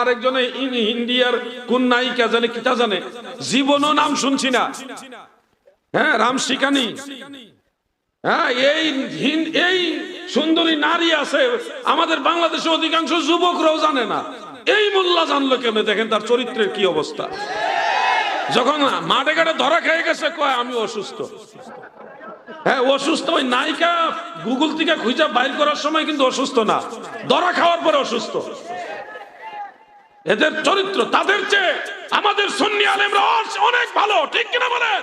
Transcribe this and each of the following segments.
আরেকজনে ইন ইন্ডিয়ার কোন নায়িকা জানে কিতা জানে? জীবনও নাম শুনছি না। হ্যাঁ রাম শিকানি। হ্যাঁ এই এই সুন্দরী নারী আছে, আমাদের বাংলাদেশে অধিকাংশ যুবকরাও জানে না। এই মোল্লা জানলো কেন দেখেন তার চরিত্রের কি অবস্থা। যখন মাঠে ঘাটে ধরা খেয়ে গেছে, কয়, আমি অসুস্থ। হ্যাঁ অসুস্থ ওই নায়িকা গুগল থেকে খুঁজে বাইর করার সময় কিন্তু অসুস্থ না। ধরা খাওয়ার পরে অসুস্থ। এদের চরিত্র তাদের চেয়ে আমাদের সুন্নি আলেমরা অস- অনেক ভালো, ঠিক কিনা বলেন?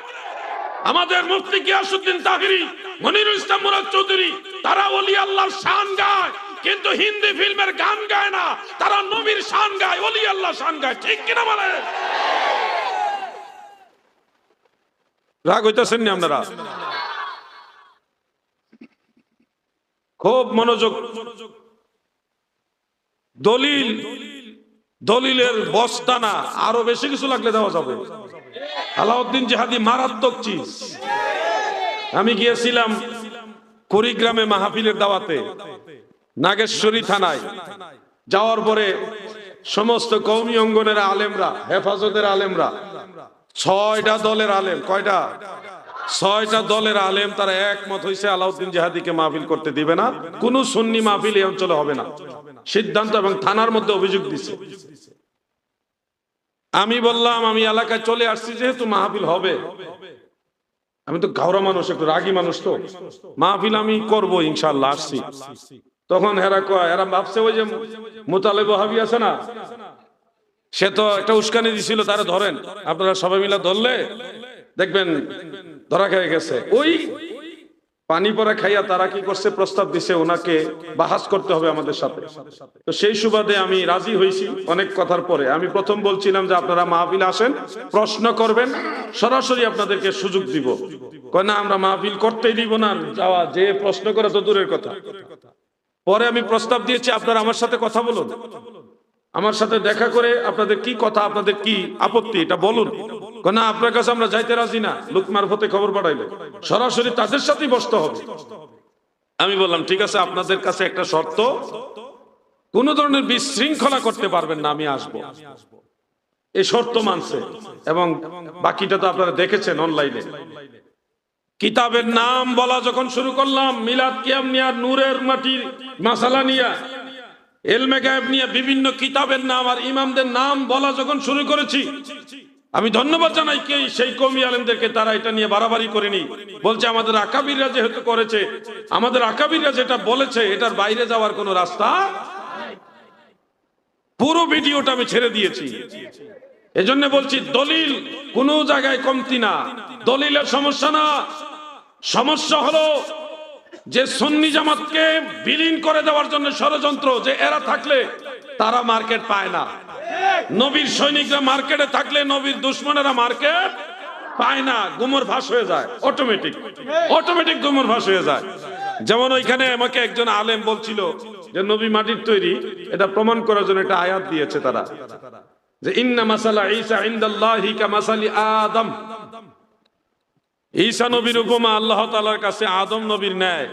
আমাদের মুফতি গিয়াসুদ্দিন তাহিরি মনিরুল ইসলাম মুরাদ চৌধুরী, তারা ওলি আল্লাহর শান গায়, কিন্তু হিন্দি ফিল্মের গান গায় না। তারা নবীর শান গায়, ওলি আল্লাহ শান গায়, ঠিক কিনা বলেন? রাগ হইতেছেন আপনারা? খুব মনোযোগ দলিল দলিলের বস্তা না আরও বেশি কিছু লাগলে দেওয়া যাবে। আলাউদ্দিন জেহাদি মারাত্মক চিজ। আমি গিয়েছিলাম কুড়িগ্রামে মাহফিলের দাওয়াতে, নাগেশ্বরী থানায়। যাওয়ার পরে সমস্ত কৌমি অঙ্গনের আলেমরা, হেফাজতের আলেমরা, ছয়টা দলের আলেম, কয়টা? ছয়টা দলের আলেম তারা একমত হয়েছে আলাউদ্দিন জেহাদিকে মাহফিল করতে দিবে না। কোন সুন্নি মাহফিল এই অঞ্চলে হবে না। সিদ্ধান্ত এবং থানার মধ্যে অভিযোগ দিছে। আমি বললাম, আমি এলাকায় চলে আসছি, যেহেতু মাহফিল হবে। আমি তো গাওরা মানুষ, একটু রাগী মানুষ তো। মাহফিল আমি করব ইনশাল্লাহ আসছি। তখন হেরা কয় এরা ভাবছে ওই যে মোতালেব হাবি আছে না? সে তো একটা উস্কানি দিছিল, তারা ধরেন। আপনারা সবাই মিলে ধরলে, দেখবেন ধরা খেয়ে গেছে। ওই পানি পরে খাইয়া তারা কি করছে? প্রস্তাব দিছে ওনাকে বাহাস করতে হবে আমাদের সাথে। তো সেই সুবাদে আমি রাজি হয়েছি অনেক কথার পরে। আমি প্রথম বলছিলাম যে আপনারা মাহফিল আসেন, প্রশ্ন করবেন, সরাসরি আপনাদেরকে সুযোগ দিব। কয়, না, আমরা মাহফিল করতেই দিব না, যাওয়া, যে প্রশ্ন করে তো দূরের কথা। পরে আমি প্রস্তাব দিয়েছি, আপনারা আমার সাথে কথা বলুন। আমার সাথে দেখা করে আপনাদের কি কথা, আপনাদের কি আপত্তি, এটা বলুন। না, আপনার কাছে আমরা যাইতে রাজি না। লোক মারফতে খবর পাঠাইলে। সরাসরি তাদের সাথেই বসতে হবে। আমি বললাম, ঠিক আছে, আপনাদের কাছে একটা শর্ত। কোন ধরনের বিশৃঙ্খলা করতে পারবেন না, আমি আসব। এই শর্ত মানছে। এবং বাকিটা তো আপনারা দেখেছেন অনলাইনে। কিতাবের নাম বলা যখন শুরু করলাম, মিলাদ কিয়াম নিয়া, নূরের মাটির মাসালা নিয়া, এলমে গায়েব নিয়ে, বিভিন্ন কিতাবের নাম আর ইমামদের নাম বলা যখন শুরু করেছি আমি ধন্যবাদ জানাই কে সেই কমি আলেমদেরকে তারা এটা নিয়ে বাড়াবাড়ি করেনি। বলছে, আমাদের আকাবিররা যেহেতু করেছে, আমাদের আকাবিররা যেটা বলেছে, এটার বাইরে যাওয়ার কোনো রাস্তা পুরো ভিডিওটা আমি ছেড়ে দিয়েছি। এজন্য বলছি, দলিল কোন জায়গায় কমতি না। দলিলের সমস্যা না। সমস্যা হলো যে সুন্নি জামাতকে বিলীন করে দেওয়ার জন্য ষড়যন্ত্র, যে এরা থাকলে তারা মার্কেট পায় না। নবীর সৈনিকরা মার্কেটে থাকলে নবীর দুশ্মনেরা মার্কেট পায় না, গুমর ফাঁস হয়ে যায় অটোমেটিক অটোমেটিক গুমর ফাঁস হয়ে যায়। যেমন ওইখানে আমাকে একজন আলেম বলছিল যে, নবী মাটির তৈরি, এটা প্রমাণ করার জন্য একটা আয়াত দিয়েছে তারা। যে, ইন্না মাসালা ঈসা ইনদাল্লাহি কা মাসালি আদম। ঈসা নবীর উপমা আল্লাহ তাআলার কাছে আদম নবীর ন্যায়।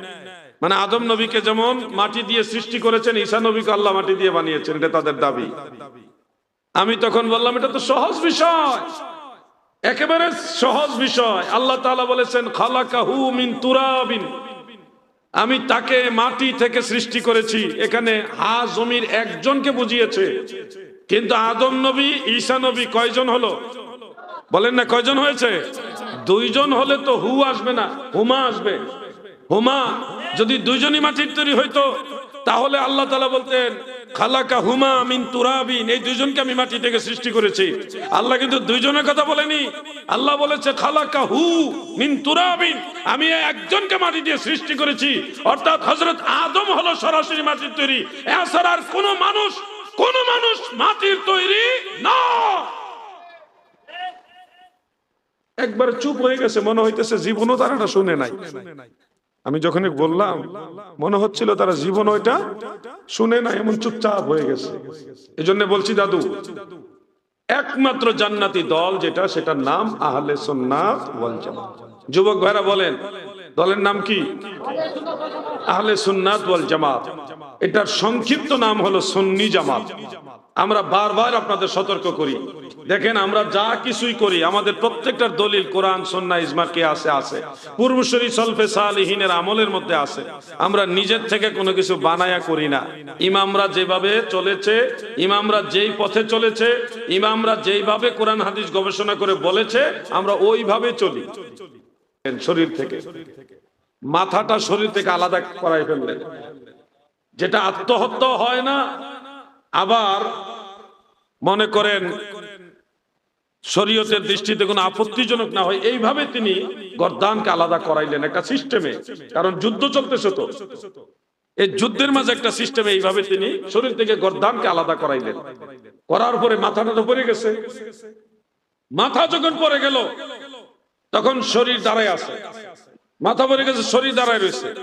মানে আদম নবীকে যেমন মাটি দিয়ে সৃষ্টি করেছেন, ঈসা নবীকে আল্লাহ মাটি দিয়ে বানিয়েছেন, এটা তাদের দাবি। আমি তখন বললাম, এটা তো সহজ বিষয়। একেবারে সহজ বিষয়। আল্লাহ তাআলা বলেছেন, খালাকাহু মিন তুরাবিন। আমি তাকে মাটি থেকে সৃষ্টি করেছি। এখানে হা জমির একজনকে বুঝিয়েছে। কিন্তু আদম নবী, ঈসা নবী কয়জন হলো? বলেন না, কয়জন হয়েছে? দুইজন হলে তো হু আসবে না, হুমা আসবে। হুমা, যদি দুইজনই মাটির তৈরি হইতো, তাহলে আল্লাহ তালা বলতেন খালাকা হুমা মিন তুরাবিন, এই দুইজনকে আমি মাটি থেকে সৃষ্টি করেছি। আল্লাহ কিন্তু দুইজনের কথা বলেনি। আল্লাহ বলেছে, খালাকা হু মিন তুরাবিন, আমি একজনকে মাটি দিয়ে সৃষ্টি করেছি। অর্থাৎ হজরত আদম হলো সরাসরি মাটির তৈরি। এছাড়া আর কোনো মানুষ, কোন মানুষ মাটির তৈরি না। একবার চুপ হয়ে গেছে, মনে হইতেছে জীবনও তারা শুনে নাই। আমি যখন বললাম, মনে হচ্ছিল তারা জীবন ওইটা শুনে না, এমন চুপচাপ হয়ে গেছে। এই জন্য বলছি, দাদু, একমাত্র জান্নাতি দল যেটা, সেটার নাম আহলে সুন্নাত জামাত। যুবক ভাইরা বলেন, দলের নাম কি? আহলে সুন্নাত জামাত। এটার সংক্ষিপ্ত নাম হলো সুন্নি জামাত। আমরা বারবার আপনাদের সতর্ক করি। দেখেন, আমরা যা কিছুই করি, আমাদের প্রত্যেকটার দলিল কোরআন সন্না ইজমা কে আছে আছে। পূর্বশরী সলফে সালিহিনের আমলের মধ্যে আছে। আমরা নিজের থেকে কোনো কিছু বানায়া করি না। ইমামরা যেভাবে চলেছে, ইমামরা যেই পথে চলেছে, ইমামরা যেইভাবে কোরআন, হাদিস গবেষণা করে বলেছে, আমরা ওইভাবে চলি। শরীর থেকে। মাথাটা শরীর থেকে আলাদা করাই ফেললেন। যেটা আত্মহত্যা হয় না আবার মনে করেন শরীয়তের দৃষ্টিতে কোনো আপত্তিজনক না হয়, এইভাবে তিনি গর্দানকে আলাদা করাইলেন একটা সিস্টেমে। কারণ যুদ্ধ চলতেছে তো। এই যুদ্ধের মাঝে একটা সিস্টেমে এইভাবে তিনি শরীর থেকে গর্দানকে আলাদা করাইলেন। করার পরে মাথাটা তো পড়ে গেছে। মাথা যখন পড়ে গেল, তখন শরীর দাঁড়ায় আছে। মাথা পড়ে গেছে, শরীর দাঁড়ায় রয়েছে।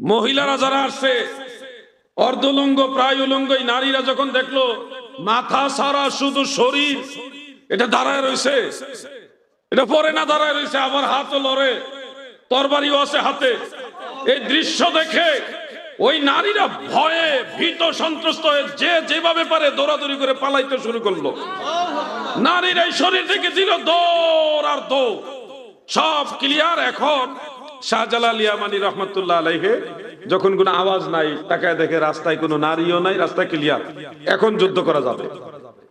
মহিলারা যারা আসছে অর্ধলঙ্গ প্রায় উলঙ্গ নারীরা যখন দেখল, মাথা সারা শুধু শরীর, এটা দাঁড়ায় রয়েছে। এটা পরে না দাঁড়ায় রয়েছে আবার হাতও লড়ে, তরবারিও আছে হাতে। এই দৃশ্য দেখে ওই নারীরা ভয়ে, ভীত, সন্ত্রস্ত হয়ে যে যেভাবে পারে দৌড়াদৌড়ি করে পালাইতে শুরু করল। নারীর এই শরীর থেকে দিল দৌড় আর দৌড়। সব ক্লিয়ার এখন। শাহজালাল ইয়ামানি রহমতুল্লাহ আলাইহে। যখন কোনো আওয়াজ নাই, তাকায় দেখে রাস্তায় কোনো নারীও নাই রাস্তা ক্লিয়ার এখন যুদ্ধ করা যাবে।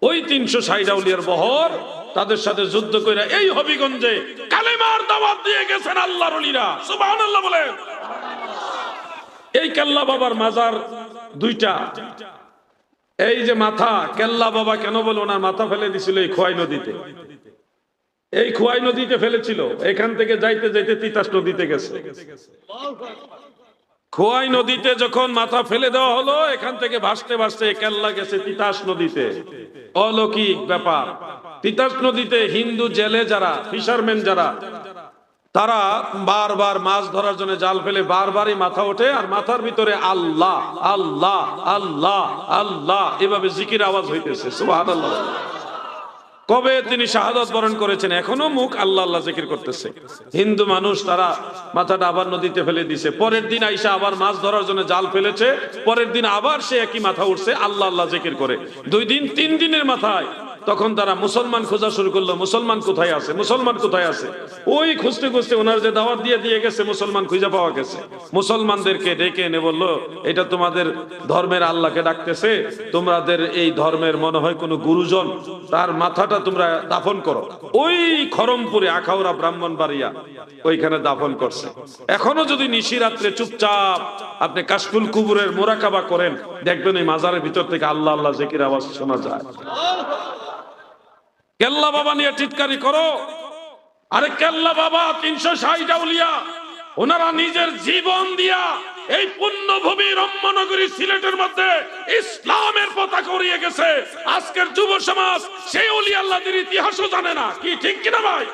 ওই তিনশো সাইডাউলিয়ার বহর তাদের সাথে যুদ্ধ করে এই হবিগঞ্জে কালেমার দাওয়াত দিয়ে গেছেন আল্লাহর অলিরা সুবহানাল্লাহ বলেন। এই কেল্লা বাবার মাজার দুইটা। এই যে মাথা, কেল্লা বাবা কেন বলে ওনার মাথা ফেলে দিছিল এই খোয়াই নদীতে? এই খোয়াই নদীতে ফেলেছিল। এখান থেকে যাইতে যাইতে তিতাস নদীতে গেছে। খোয়াই নদীতে যখন মাথা ফেলে দেওয়া হলো, এখান থেকে ভাসতে ভাসতে কেল্লা গেছে তিতাস নদীতে। অলৌকিক ব্যাপার। তিতাস নদীতে হিন্দু জেলে যারা ফিশারম্যান যারা, তারা বারবার মাছ ধরার জন্য জাল ফেলে বারবারই মাথা ওঠে, আর মাথার ভিতরে আল্লাহ আল্লাহ আল্লাহ আল্লাহ, এভাবে জিকির আওয়াজ হইতেছে, সুবহানাল্লাহ। কবে তিনি শাহাদত বরণ করেছেন? এখনও মুখ আল্লাহ আল্লাহ জিকির করতেছে। হিন্দু মানুষ তারা মাথাটা আবার নদীতে ফেলে দিছে। পরের দিন আইসা আবার মাছ ধরার জন্য জাল ফেলেছে। পরের দিন আবার সে একই মাথা উঠছে, আল্লাহ আল্লাহ জিকির করে। দুই দিন, তিন দিনের মাথায় তখন তারা মুসলমান খোঁজা শুরু করল, মুসলমান কোথায় আছে? মুসলমান কোথায় আছে? ওই খুঁজতে খুঁজতে ওনার যে দাওয়াত দিয়ে দিয়ে গেছে, মুসলমান খুঁজে পাওয়া গেছে। মুসলমানদেরকে ডেকে এনে বলল, এটা তোমাদের ধর্মের আল্লাহকে ডাকতেছে, তোমাদের এই ধর্মের মনে হয় কোনো গুরুজন, তার মাথাটা তোমরা দাফন করো। ওই খরমপুরে আখাউড়া ব্রাহ্মণ বাড়িয়া ওইখানে দাফন করছে। এখনও যদি নিশিরাত্রে চুপচাপ আপনি কাশফুল কুবুরের মোরাকাবা করেন, দেখবেন এই মাজারের ভিতর থেকে আল্লাহ আল্লাহ জেকির আওয়াজ শোনা যায়। কেল্লা বাবা নিয়ে টিটকারি করো। আরে কেল্লা বাবা, তিনশো ষাট উলিয়া, ওনারা নিজের জীবন দিয়া এই পুণ্যভূমি রম্যনগরী সিলেটের মধ্যে ইসলামের পতাকা উড়িয়ে গেছে। আজকের যুব সমাজ সেই অলি ইতিহাসও জানে না। কি, ঠিক কিনা ভাই?